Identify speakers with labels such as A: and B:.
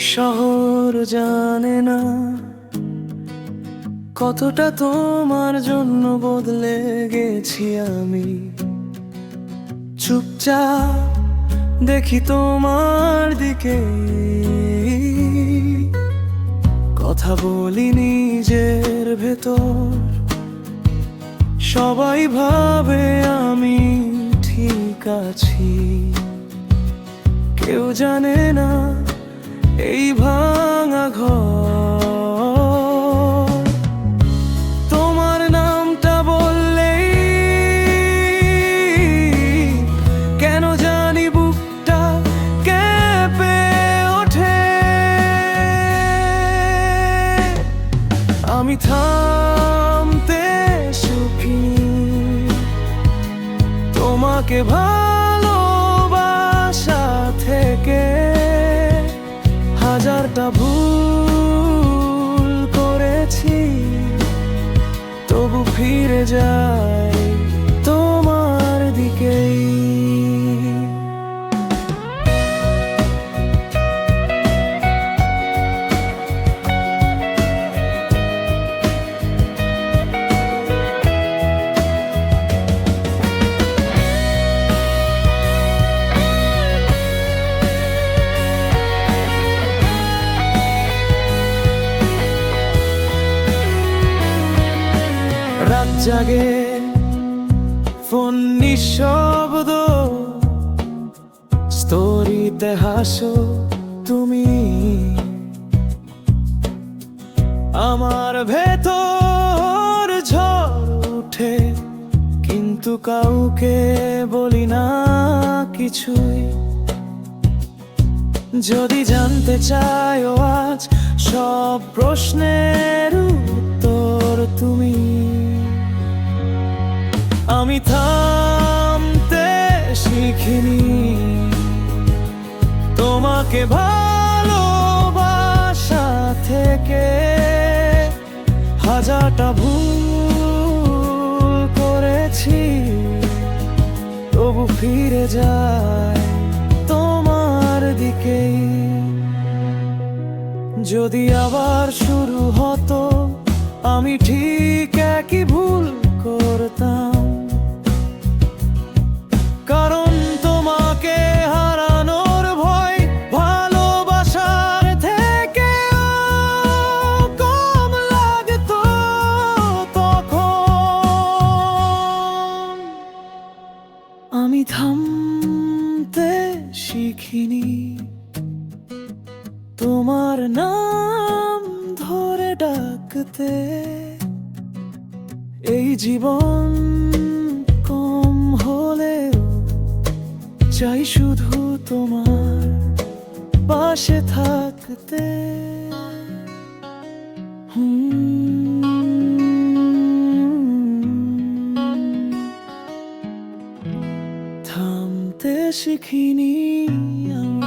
A: শহর জানে না কতটা তোমার জন্য বদলে গেছি আমি। চুপচাপ দেখি তোমার দিকে। কথা বলি নিজের ভেতর। সবাই ভাবে আমি ঠিক আছি। কেউ জানে না আমি থামতে সুখী। তোমাকে ভালোবাসা থেকে হাজারটা ভুল করেছি তবু ফিরে যাই। জাগে, ফোন নিঃশব্দ। স্তরিতে হাসো তুমি। আমার ভেতর ঝড় উঠে কিন্তু কাউকে বলি না কিছুই। যদি জানতে চাও আজ সব প্রশ্নের আমি থামতে শিখিনি। তোমাকে ভালোবাসা থেকে হাজারটা ভুল করেছি, তবু ফিরে যায় তোমার দিকেই। যদি আবার শুরু হতো, আমি ঠিক একই শিখিনি। তোমার নাম ধরে ডাকতে এই জীবন কম হলেও চাই শুধু তোমার পাশে থাকতে। হুম। থামতে শিখিনি আমি।